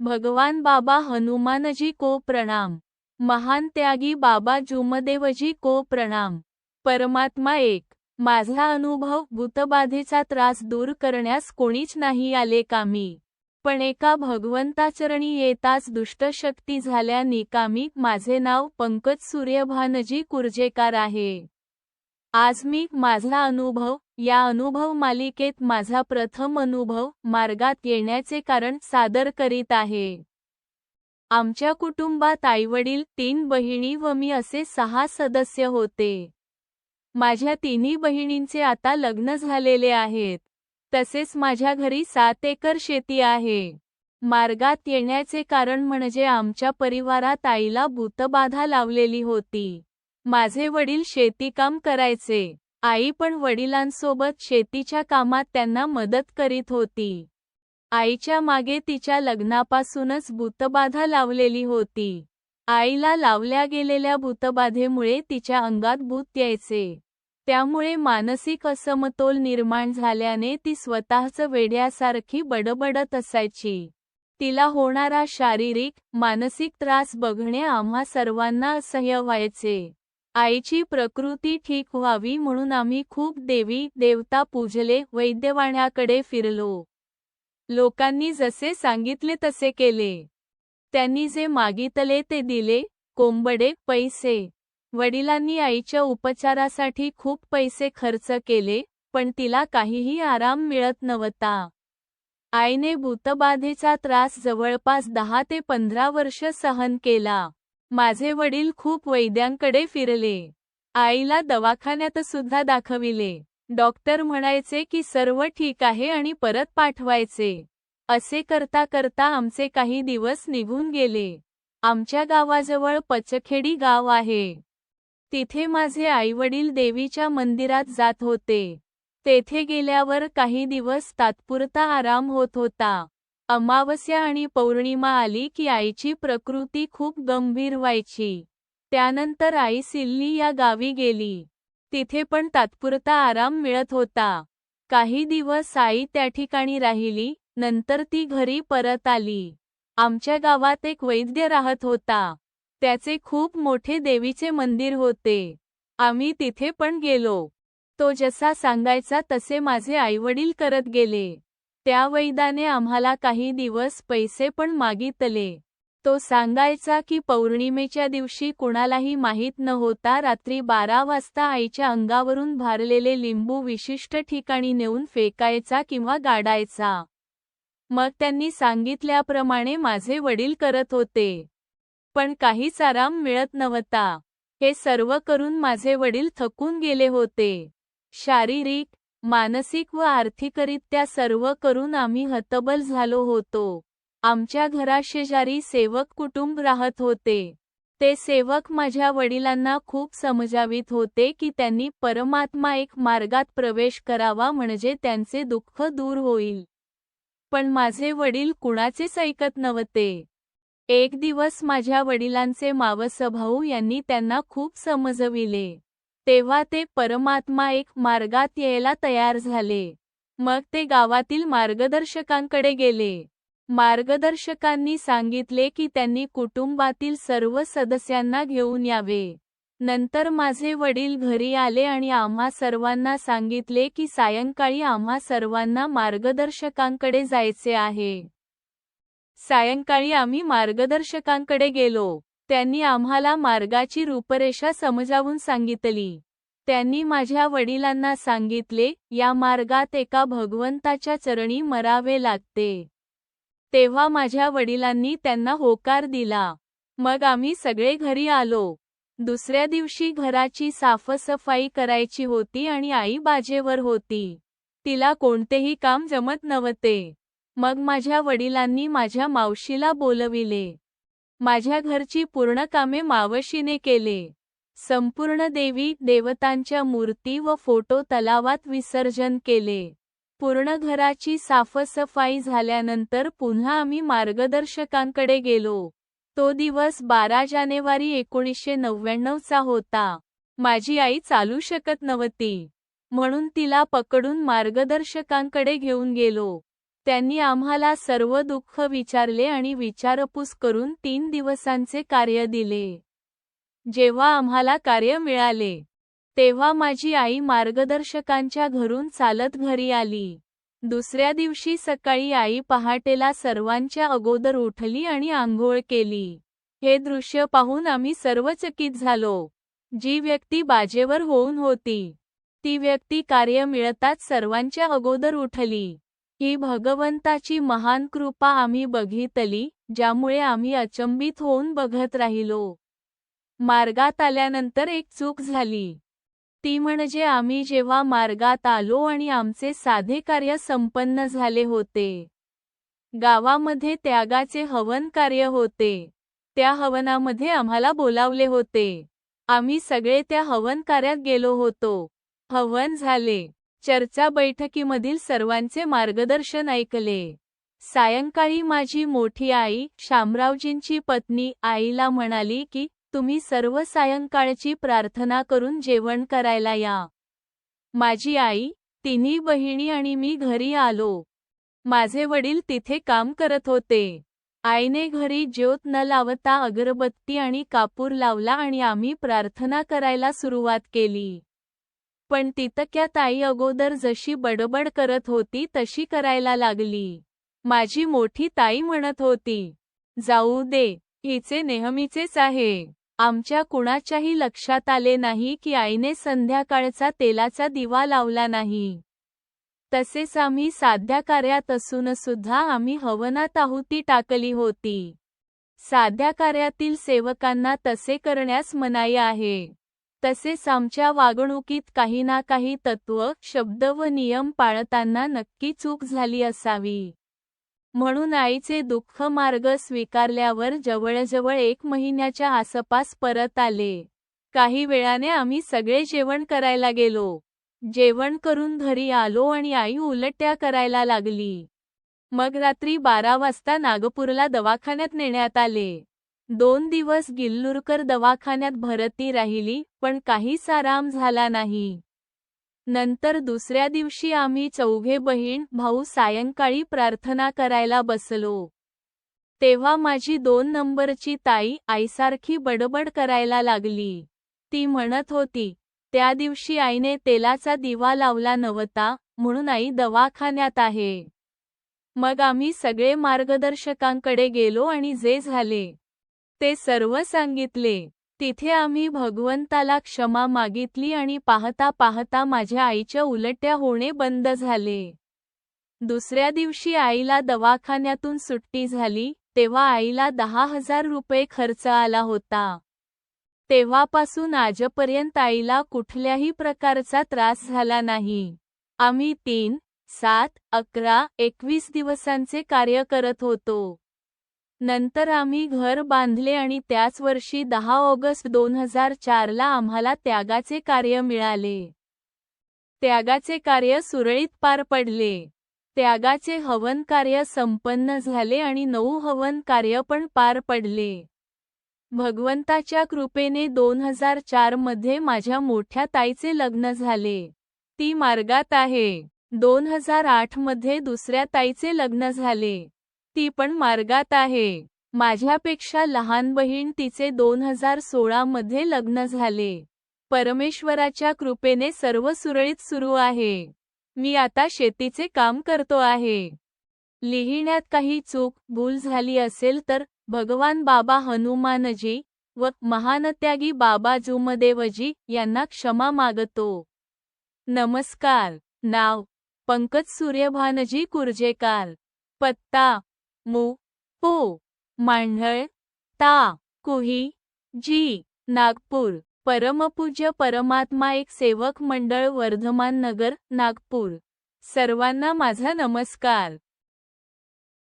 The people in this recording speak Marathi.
भगवान बाबा हनुमानजी को प्रणाम. महान त्यागी बाबा जुमदेवजी को प्रणाम. परमात्मा एक माझा अनुभव भूतबाधेचा त्रास दूर करण्यास कोणीच नाही आले कामी पण एका भगवंताचरणी येताच दुष्टशक्ती झाल्या निकामी माझे नाव पंकज सूर्यभानजी कुर्जेकार आहे. आज मी माझा अनुभव या अनुभव मालिकेत माझा प्रथम अनुभव मार्गात येण्याचे कारण सादर करीत आहे. आमच्या कुटुंबात आईवडील तीन बहिणी व मी असे सहा सदस्य होते. माझ्या तिन्ही बहिणींचे आता लग्न झालेले आहेत. तसेच माझ्या घरी सात एकर शेती आहे. मार्गात येण्याचे कारण म्हणजे आमच्या परिवारात आईला भूतबाधा लावलेली होती. माझे वडील शेतीकाम करायचे. आई पण वडिलांसोबत शेतीच्या कामात त्यांना मदत करीत होती. आईच्या मागे तिच्या लग्नापासूनच भूतबाधा लावलेली होती. आईला लावल्या गेलेल्या भूतबाधेमुळे तिच्या अंगात भूत यायचे. त्यामुळे मानसिक असमतोल निर्माण झाल्याने ती स्वतःच वेड्यासारखी बडबडत असायची. तिला होणारा शारीरिक मानसिक त्रास बघणे आम्हा सर्वांना असह्य व्हायचे. आईची प्रकृती ठीक व्हावी म्हणून आम्ही खूप देवी देवता पूजले वैद्यवाण्याकडे फिरलो. लोकांनी जसे सांगितले तसे केले. त्यांनी जे मागितले ते दिले कोंबडे पैसे. वडिलांनी आईच्या उपचारासाठी खूप पैसे खर्च केले पण तिला काहीही आराम मिळत नव्हता. आईने भूतबाधेचा त्रास जवळपास दहा ते पंधरा वर्ष सहन केला. माझे वडील खूप वैद्यांकडे फिरले. आईला दवाखान्यात सुद्धा दाखविले. डॉक्टर म्हणायचे की सर्व ठीक आहे आणि परत पाठवायचे. असे करता करता आमचे काही दिवस निघून गेले. आमच्या गावाजवळ पचखेडी गाव आहे. तिथे माझे आईवडील देवीच्या मंदिरात जात होते. तेथे गेल्यावर काही दिवस तात्पुरता आराम होत होता. अमावस्या आणि पौर्णिमा आली की आईची प्रकृती खूप गंभीर व्हायची. त्यानंतर आई सिल्ली या गावी गेली. तिथे पण तात्पुरता आराम मिळत होता. काही दिवस आई त्या ठिकाणी राहिली नंतर ती घरी परत आली. आमच्या गावात एक वैद्य राहत होता. त्याचे खूप मोठे देवीचे मंदिर होते. आम्ही तिथे पण गेलो. तो जसा सांगायचा तसे माझे आईवडील करत गेले. त्या वैदाने आम्हाला काही दिवस पैसे पण मागितले. तो सांगायचा की पौर्णिमेच्या दिवशी कुणालाही माहीत न होता रात्री बारा वाजता आईच्या अंगावरून भारलेले लिंबू विशिष्ट ठिकाणी नेऊन फेकायचा किंवा गाडायचा. मग त्यांनी सांगितल्याप्रमाणे माझे वडील करत होते. पण काहीच आराम मिळत नव्हता. हे सर्व करून माझे वडील थकून गेले होते. शारीरिक मानसिक व आर्थिकरित्या सर्व करून आम्ही हतबल झालो होतो. आमच्या घराशेजारी सेवक कुटुंब राहत होते. ते सेवक माझ्या वडिलांना खूप समजावित होते की त्यांनी परमात्मा एक मार्गात प्रवेश करावा म्हणजे त्यांचे दुःख दूर होईल. पण माझे वडील कुणाचेच ऐकत नव्हते. एक दिवस माझ्या वडिलांचे मावसभाऊ यांनी त्यांना खूप समजविले. तेव्हा ते परमात्मा एक मार्गात यायला तयार झाले. मग ते गावातील मार्गदर्शकांकडे गेले. मार्गदर्शकांनी सांगितले की त्यांनी कुटुंबातील सर्व सदस्यांना घेऊन यावे. नंतर माझे वडील घरी आले आणि आम्हा सर्वांना सांगितले की सायंकाळी आम्हा सर्वांना मार्गदर्शकांकडे जायचे आहे. सायंकाळी आम्ही मार्गदर्शकांकडे गेलो. त्यांनी आम्हाला मार्गाची रूपरेषा समजावून सांगितली. त्यांनी माझ्या वडिलांना सांगितले या मार्गात एका भगवंताच्या चरणी मरावे लागते. तेव्हा माझ्या वडिलांनी त्यांना होकार दिला. मग आम्ही सगळे घरी आलो. दुसऱ्या दिवशी घराची साफसफाई करायची होती आणि आई बाजेवर होती. तिला कोणतेही काम जमत नव्हते. मग माझ्या वडिलांनी माझ्या मावशीला बोलविले. माझ्या घरची पूर्ण कामे मावशीने केले. संपूर्ण देवी देवतांच्या मूर्ती व फोटो तलावात विसर्जन केले. पूर्ण घराची साफसफाई झाल्यानंतर पुन्हा आम्ही मार्गदर्शकांकडे गेलो. तो दिवस बारा जानेवारी एकोणीसशे नव्याण्णवचा होता. माझी आई चालू शकत नव्हती. म्हणून तिला पकडून मार्गदर्शकांकडे घेऊन गेलो. त्यांनी आम्हाला सर्व दुःख विचारले आणि विचारपूस करून तीन दिवसांचे कार्य दिले. जेव्हा आम्हाला कार्य मिळाले तेव्हा माझी आई मार्गदर्शकांच्या घरून चालत घरी आली. दुसऱ्या दिवशी सकाळी आई पहाटेला सर्वांच्या अगोदर उठली आणि आंघोळ केली. हे दृश्य पाहून आम्ही सर्व चकित झालो. जी व्यक्ती बाजेवर होऊन होती ती व्यक्ती कार्य मिळताच सर्वांच्या अगोदर उठली. ही भगवंताची महान कृपा आम्ही बघितली ज्यामुळे आम्ही अचंबित होऊन बघत राहिलो. मार्गात आल्यानंतर एक चूक झाली. ती म्हणजे आम्ही जेव्हा मार्गात आलो आणि आमचे साधे कार्य संपन्न झाले होते. गावामध्ये त्यागाचे हवन कार्य होते. त्या हवनामध्ये आम्हाला बोलावले होते. आम्ही सगळे त्या हवन कार्यात गेलो होतो. हवन झाले. चर्चा बैठकीमधील सर्वांचे मार्गदर्शन ऐकले. सायंकाळी माझी मोठी आई शामरावजींची पत्नी आईला म्हणाली की तुम्ही सर्व सायंकाळची प्रार्थना करून जेवण करायला या. माझी आई तिन्ही बहिणी आणि मी घरी आलो. माझे वडील तिथे काम करत होते. आईने घरी ज्योत न लावता अगरबत्ती आणि कापूर लावला आणि आम्ही प्रार्थना करायला सुरुवात केली. पण तितक्या ताई अगोदर जशी बडबड करत होती तशी करायला लागली. माझी मोठी ताई म्हणत होती जाऊ दे हिचे नेहमीचेच आहे. आमच्या कुणाच्याही लक्षात आले नाही की आईने संध्याकाळचा तेलाचा दिवा लावला नाही. तसेच आम्ही साध्या कार्यात असून सुद्धा आम्ही हवनात आहुती टाकली होती. साध्या कार्यातील सेवकांना तसे करण्यास मनाई आहे. तसेच आमच्या वागणुकीत काही ना काही तत्व शब्द व नियम पाळताना नक्की चूक झाली असावी. म्हणून आईचे दुःख मार्ग स्वीकारल्यावर जवळजवळ एक महिन्याच्या आसपास परत आले. काही वेळाने आम्ही सगळे जेवण करायला गेलो. जेवण करून घरी आलो आणि आई उलट्या करायला लागली. मग रात्री बारा वाजता नागपूरला दवाखान्यात नेण्यात आले. दोन दिवस गिल्लुरकर दवाखान्यात भरती राहिली पण काहीच आराम झाला नाही. नंतर दुसऱ्या दिवशी आम्ही चौघे बहीण भाऊ सायंकाळी प्रार्थना करायला बसलो. तेव्हा माझी दोन नंबरची ताई आईसारखी बडबड करायला लागली. ती म्हणत होती त्या दिवशी आईने तेलाचा दिवा लावला नव्हता म्हणून आई दवाखान्यात आहे. मग आम्ही सगळे मार्गदर्शकांकडे गेलो आणि जे झाले ते सर्व सांगितले. तिथे आम्ही भगवंताला क्षमा मागितली आणि पाहता पाहता माझ्या आईच्या उलट्या होणे बंद झाले. दुसऱ्या दिवशी आईला दवाखान्यातून सुट्टी झाली तेव्हा आईला दहा हजार रुपये खर्च आला होता. तेव्हापासून आजपर्यंत आईला कुठल्याही प्रकारचा त्रास झाला नाही. आम्ही तीन सात अकरा एकवीस दिवसांचे कार्य करत होतो. नंतर आम्ही घर बांधले आणि त्याच वर्षी दहा ऑगस्ट दोन हजार चारला आम्हाला त्यागाचे कार्य मिळाले. त्यागाचे कार्य सुरळीत पार पडले. त्यागाचे हवन कार्य संपन्न झाले आणि नऊ हवन कार्य पण पार पडले. भगवंताच्या कृपेने दोन हजार चारमध्ये माझ्या मोठ्या ताईचे लग्न झाले. ती मार्गात आहे. दोन हजार आठमध्ये दुसऱ्या ताईचे लग्न झाले. ती पण मार्गात आहे. माझ्यापेक्षा लहान बहीण तिचे दोन हजार सोळा मध्ये लग्न झाले. परमेश्वराच्या कृपेने सर्व सुरळीत सुरू आहे. मी आता शेतीचे काम करतो आहे. लिहिण्यात काही चूक भूल झाली असेल तर भगवान बाबा हनुमानजी व महानत्यागी बाबा जुमदेवजी यांना क्षमा मागतो. नमस्कार. नाव पंकज सूर्यभानजी कुर्जेकार. पत्ता मु पु मांढळ ता कुही जी नागपूर परमपूज्य परमात्मा एक सेवक मंडळ वर्धमान नगर नागपूर. सर्वांना माझा नमस्कार.